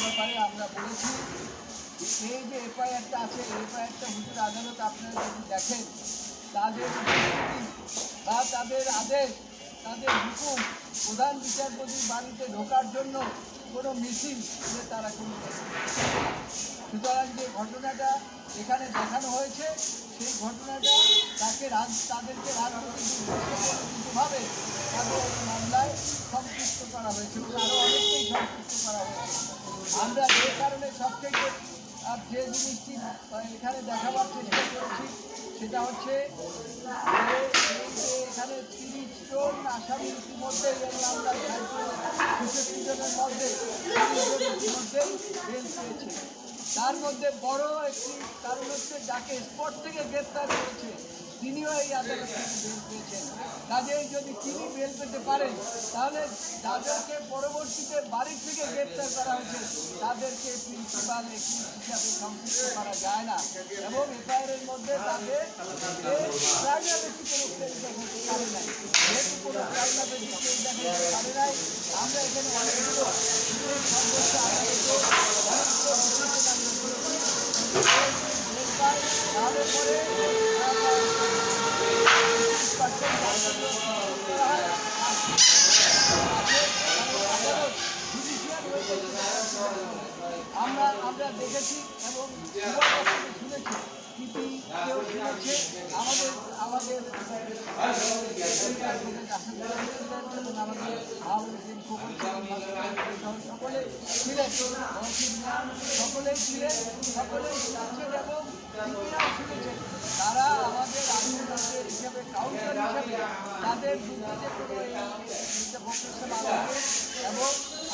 ব্যাপারে আমরা বলেছি এই যে এফআইআরটা আছে এফআইআরটা হুজুর আদালত আপনারা যদি দেখেন তাদের আদেশ তাদের হুকুম প্রধান বিচারপতির বাড়িতে ঢোকার জন্য কোনো মিছিল যে তারা কোনো সুতরাং যে ঘটনাটা এখানে দেখানো হয়েছে, সেই ঘটনাটা তাকে রাজ তাদেরকে রাজনৈতিকভাবে তাদের মামলায় সম্পৃক্ত করা হয়েছে এবং আরও অনেককেই সম্পৃক্ত করা হয়েছে। আমরা যে কারণে সবথেকে আর যে জিনিসটি এখানে দেখাবার চেষ্টা করেছি, সেটা হচ্ছে এখানে তিরিশ জন আসামি ইতিমধ্যে ছেষট্টি জনের মধ্যে ইতিমধ্যেই বেল তার মধ্যে বড় একটি কারণ হচ্ছে যাকে স্পট থেকে গ্রেপ্তার করেছে তিনিও এই আদালত কাজেই যদি তিনি বেল পেতে পারেন, তাহলে যাদেরকে পরবর্তীতে বাড়ি থেকে গ্রেপ্তার করা হয়েছে। তাদেরকে প্রিন্সিপাল হিসাবে সম্পৃক্ত করা যায় না। এবং এফআইআরের মধ্যে তাদের নাই। কোনো নাই, আমরা এখানে অনেকগুলো সর্বোচ্চ আমরা দেখেছি এবং শুনেছি কিপি কেউ শুনেছে। আমাদের আমাদের সকলে ছিলেন সকলেই ছিলেন সকলেই শুনেছেন এবং তারা আমাদের আন্দোলনের হিসাবে কাউন্টার হিসাবে তাদের এবং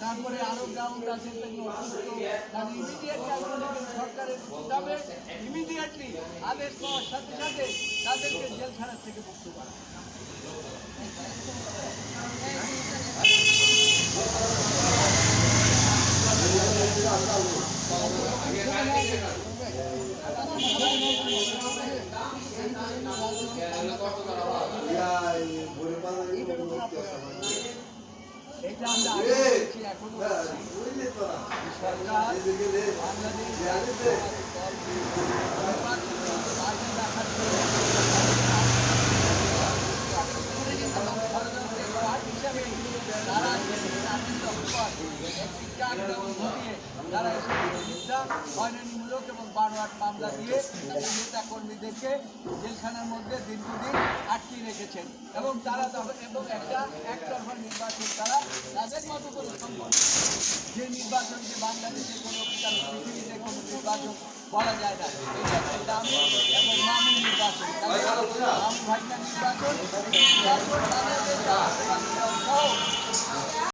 তারপরে আরও গ্রাউন্ড আছে সরকারের যাবে ইমিডিয়েটলি আদেশ পাওয়ার সাথে সাথে তাদেরকে জেলখানা থেকে মুক্ত করা এটা আমরা আগে বলেছি, এখনও বলছি। সরকার বাংলাদেশ রাখার জন্য হিসাবে তারা এসে বিরোধিতা হয়রানিমূলক এবং বারোয়াট মামলা দিয়ে তাদের নেতা জেলখানার মধ্যে দীর্ঘদিন আটকে রেখেছেন। এবং তারা এবং একটা একতরফা নির্বাচন তারা তাদের মতো করে সম্ভব যে নির্বাচন যে বাংলাদেশে কোনো পৃথিবীতে কোনো নির্বাচন বলা যায় না। এটা একটা এবং মামুল নির্বাচন। নির্বাচন